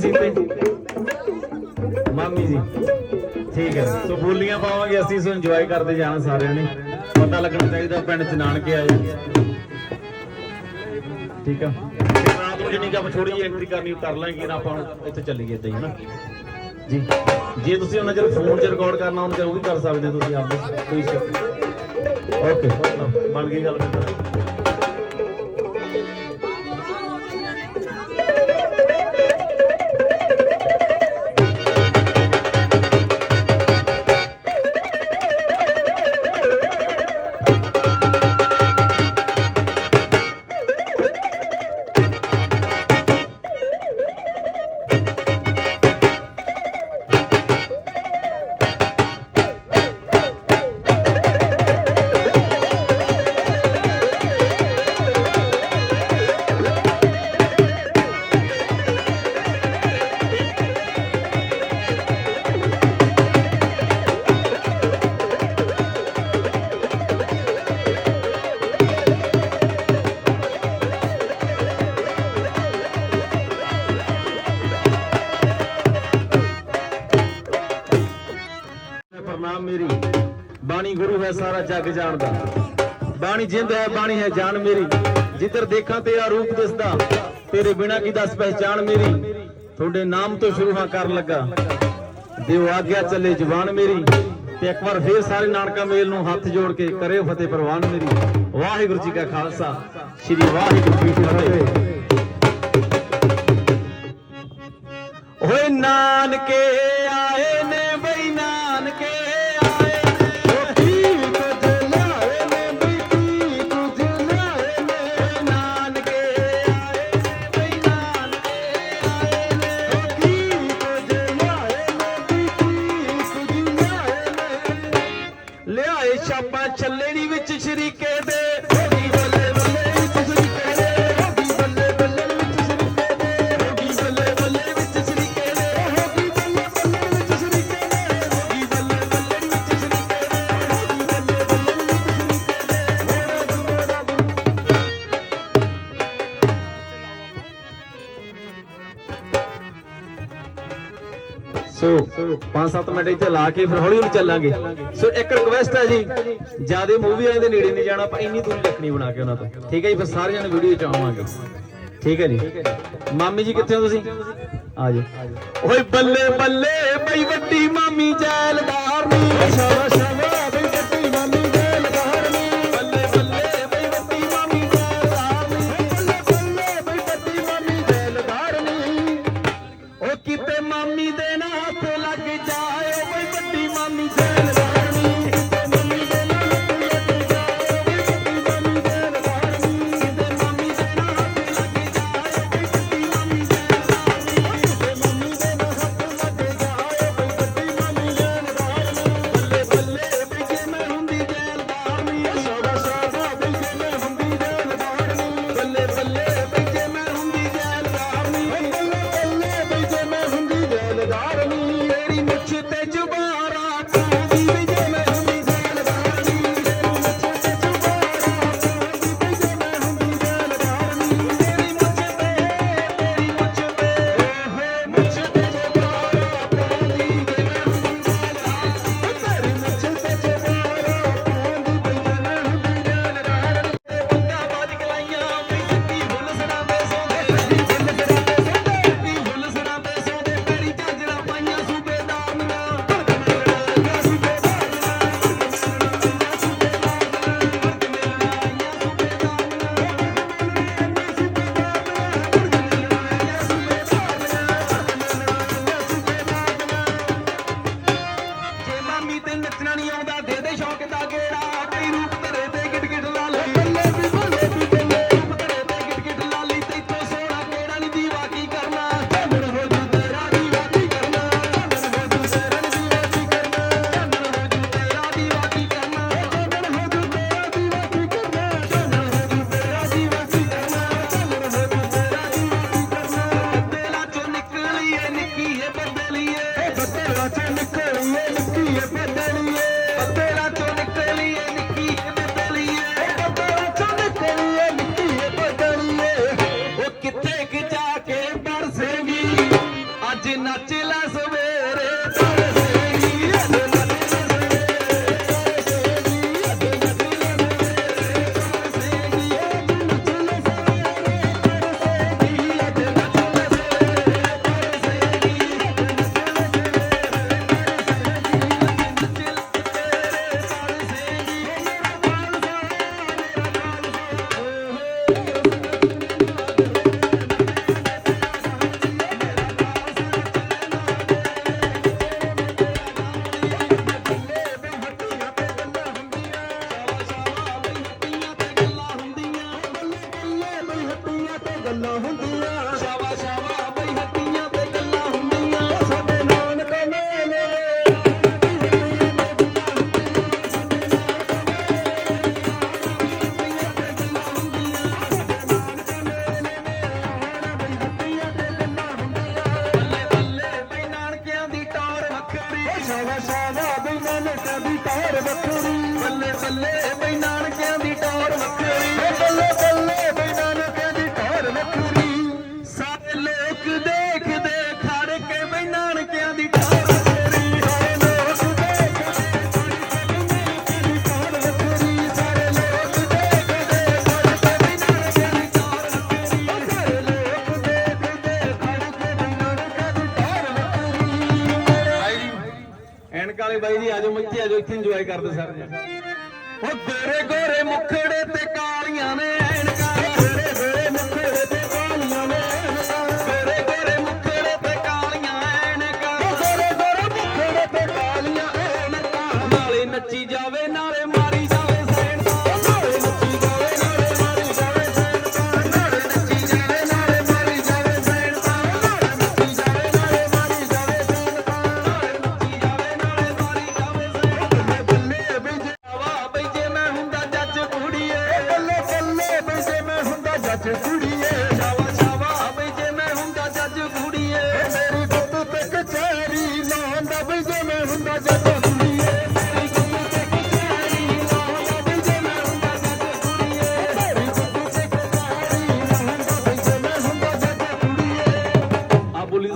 ਕਿਹੜੇ ਸੀ ਮਾਮੀ ਜੀ, ਠੀਕ ਹੈ। ਸੋ ਬੋਲੀਆਂ ਪਾਵਾਂਗੇ, ਅਸੀਂ ਸੋ ਇੰਜੋਏ ਕਰਦੇ ਜਾਣਾ ਸਾਰਿਆਂ ਨੇ। ਪਤਾ ਲੱਗਣਾ ਚਾਹੀਦਾ ਪਿੰਡ ਚ ਨਾਨਕੇ ਆਏ। ਠੀਕ ਆ। ਰਾਤ ਨੂੰ ਜਿੰਨੀ ਕੰਮ ਥੋੜੀ ਐਂਟਰੀ ਕਰਨੀ ਉਤਰ ਲਾਂਗੇ ਨਾ ਆਪਾਂ ਇੱਥੇ ਚੱਲੀਏ ਏਦਾਂ ਹੀ, ਹਨਾ? ਜੀ। ਜੇ ਤੁਸੀਂ ਉਹਨਾਂ ਚਿਰ ਫੋਨ 'ਚ ਰਿਕਾਰਡ ਕਰਨਾ, ਉਹਨਾਂ ਚਿਰ ਉਹ ਵੀ ਕਰ ਸਕਦੇ ਹੋ ਤੁਸੀਂ ਆਪਦੇ। ਕੋਈ ਓਕੇ ਬਣ ਗਈ ਗੱਲ। ਫਿਰ ਮੇਰੀ। ਬਾਣੀ ਗੁਰੂ ਹੈ ਸਾਰਾ ਜੱਗ ਜਾਣਦਾ। ਬਾਣੀ ਜਿੰਦ ਹੈ, ਬਾਣੀ ਹੈ ਜਾਨ ਮੇਰੀ। ਜਿੱਧਰ ਦੇਖਾਂ ਤੇਰਾ ਰੂਪ ਦਿਸਦਾ, ਤੇਰੇ ਬਿਨਾ ਕੀ ਦੱਸ ਪਹਿਚਾਨ ਮੇਰੀ? ਤੁਹਾਡੇ ਨਾਮ ਤੋਂ ਸ਼ੁਰੂ ਹਾਂ ਕਰਨ ਲੱਗਾ। ਦਿਓ ਆਗਿਆ ਚੱਲੇ ਜ਼ੁਬਾਨ ਮੇਰੀ। ਤੇ ਇੱਕ ਵਾਰ ਫੇਰ ਸਾਰੇ ਨਾਨਕਾ ਮੇਲ ਨੂੰ ਹੱਥ ਜੋੜ ਕੇ ਕਰਿਓ ਫਤਿਹ ਪ੍ਰਵਾਨ ਮੇਰੀ। ਵਾਹਿਗੁਰੂ ਜੀ ਕਾ ਖਾਲਸਾ। ਸ੍ਰੀ ਵਾਹਿਗੁਰੂ ਜੀ ਕੀ ਫਤਿਹ। ਓਏ ਨਾਨਕੇ ਲਿਆਏ ਛਾਪਾ ਛੱਲੇ ਦੀ ਵਿੱਚ ਸ਼ਰੀਕੇ ਦੇ 5-7 ਮਿੰਟ ਇੱਥੇ ਲਾ ਕੇ ਫਿਰ ਹੌਲੀ ਹੌਲੀ ਚੱਲਾਂਗੇ। ਸੋ ਇੱਕ ਰਿਕਵੈਸਟ ਹੈ ਜੀ, ਜਿਆਦੇ ਮੂਵੀ ਵਾਲੇ ਦੇ ਨੇੜੇ ਨਹੀਂ ਜਾਣਾ, ਆਪਾਂ ਇੰਨੀ ਦੂਰੀ ਰੱਖਣੀ ਬਣਾ ਕੇ ਉਹਨਾਂ ਤੋਂ। ਠੀਕ ਹੈ ਜੀ, ਫਿਰ ਸਾਰੇ ਜਣੇ ਵੀਡੀਓ ਚ ਆਵਾਂਗੇ। ਠੀਕ ਹੈ ਜੀ। ਮਾਮੀ ਜੀ ਕਿੱਥੇ ਹੋ ਤੁਸੀਂ? ਆ ਜੀ ਓਏ ਬੱਲੇ ਬੱਲੇ ਬਈ ਵੱਡੀ ਮਾਮੀ ਜੈਲਦਾਰ ਨੀ। ਸ਼ਾਬਾ ਜਾਓ ਇੱਥੇ ਆ ਜਾਓ, ਇੱਥੇ ਇੰਜੋਏ ਕਰਦੇ ਸਾਰੇ ਜੀ ਉਹ ਗੋਰੇ ਗੋਰੇ ਮੁਖੜੇ ਤੇ ਕਾਲੀਆਂ ਨੇ ਐਨਕਾਂ। ਗੋਰੇ ਮੁਖੜੇ ਤੇ ਕਾਲੀਆਂ ਨੇ ਗੋਰੇ ਗੋਰੇ ਮੁਖੜੇ ਤੇ ਕਾਲੀਆਂ ਗੋਰੇ ਗੋਰੇ ਮੁਖੜੇ ਤੇ ਕਾਲੀਆਂ ਨਾਲੇ ਨੱਚੀ ਜਾਵੇ, ਨਾਲੇ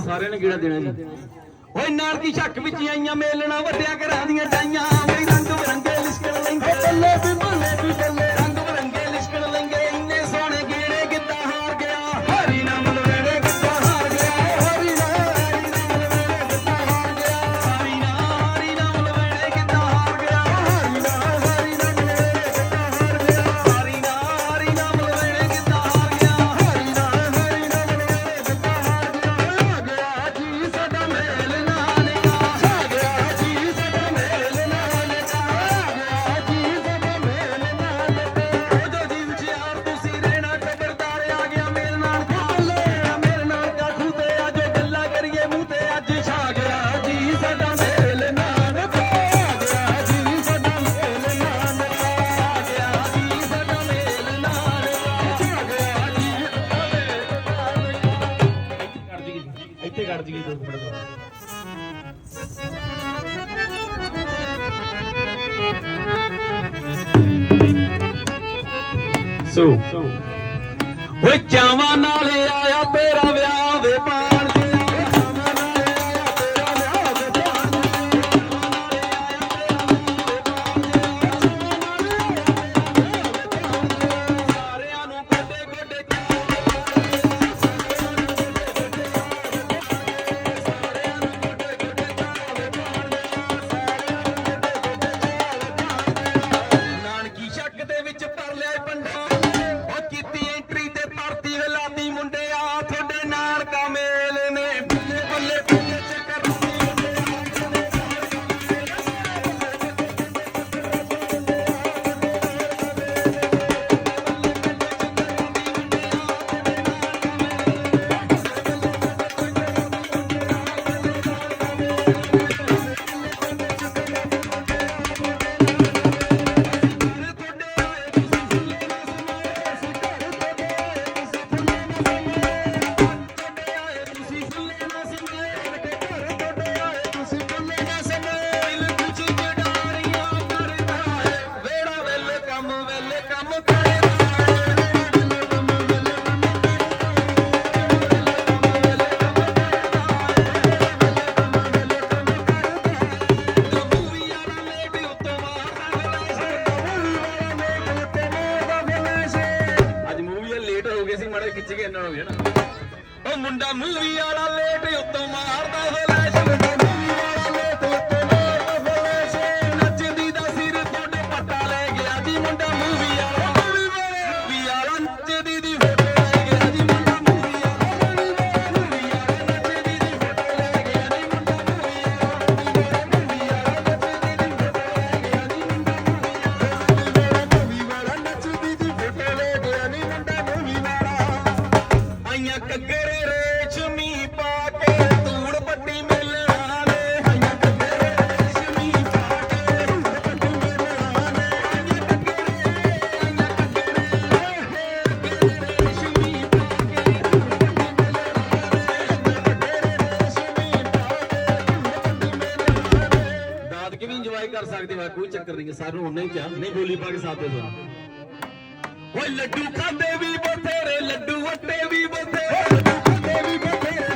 ਸਾਰਿਆਂ ਨੇ ਕਿਹੜਾ ਦੇਣਾ ਜੀ? ਓਏ ਨਾਨਕੀ ਛੱਕ ਵਿੱਚ ਆਈਆਂ ਮੇਲਣਾ ਵੱਡਿਆ ਕਰ શું? જવા નાલે ਹਈਆ ਕੱਗਰੇ ਇੰਜੋਏ ਕਰ ਸਕਦੇ ਹੋ, ਕੋਈ ਚੱਕਰ ਨਹੀਂ ਸਾਨੂੰ ਉਹਨਾਂ ਹੀ ਚਾਹ ਨਹੀਂ ਬੋਲੀ ਪਾ ਕੇ ਸਾਥ ਦੇ ਦੋ ਓਏ ਲੱਡੂ ਖਾਂਦੇ ਵੀ ਬਥੇਰੇ ਲੱਡੂ ਵੱਟੇ ਵੀ ਬਥੇਰੇ। ਲੱਡੂ ਖਾਂਦੇ ਵੀ ਬਥੇਰੇ